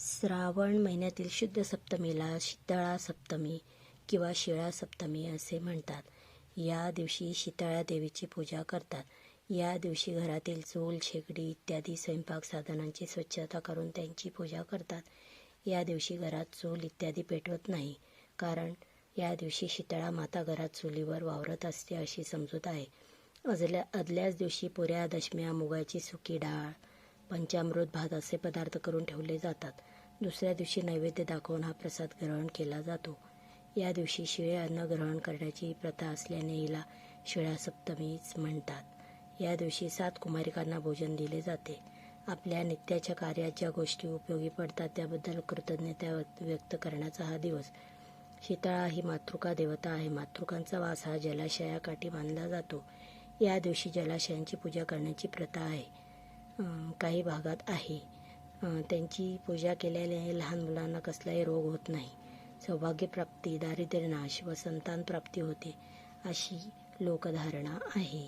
श्रावण महिन्यातील शुद्ध सप्तमीला शीतळा सप्तमी किंवा शिळा सप्तमी असे म्हणतात. या दिवशी शीतळा देवीची पूजा करतात. या दिवशी घरातील चूल शेगडी इत्यादी स्वयंपाक साधनांची स्वच्छता करून त्यांची पूजा करतात. या दिवशी घरात चूल इत्यादी पेटवत नाही कारण या दिवशी शीतळा माता घरात चुलीवर वावरत असते अशी समजूत आहे. अजल्या आदल्याच दिवशी पुऱ्या दशम्या मुगाची सुकी डाळ पंचामृत भात असे पदार्थ करून ठेवले जातात. दुसऱ्या दिवशी नैवेद्य दाखवून हा प्रसाद ग्रहण केला जातो. या दिवशी शिळे अन्न ग्रहण करण्याची प्रथा असल्याने हिला शिळा सप्तमीच म्हणतात. या दिवशी सात कुमारिकांना भोजन दिले जाते. आपल्या नित्याच्या कार्यात ज्या गोष्टी उपयोगी पडतात त्याबद्दल कृतज्ञता व्यक्त करण्याचा हा दिवस. शीतळा ही मातृका देवता आहे. मातृकांचा वास हा जलाशयाकाठी मानला जातो. या दिवशी जलाशयांची पूजा करण्याची प्रथा आहे. काही भागात आहे. त्यांची पूजा केल्याने लहान मुलांना कसलाही रोग होत नाही. सौभाग्यप्राप्ती दारिद्र्यनाश व संतान प्राप्ती होते अशी लोकधारणा आहे.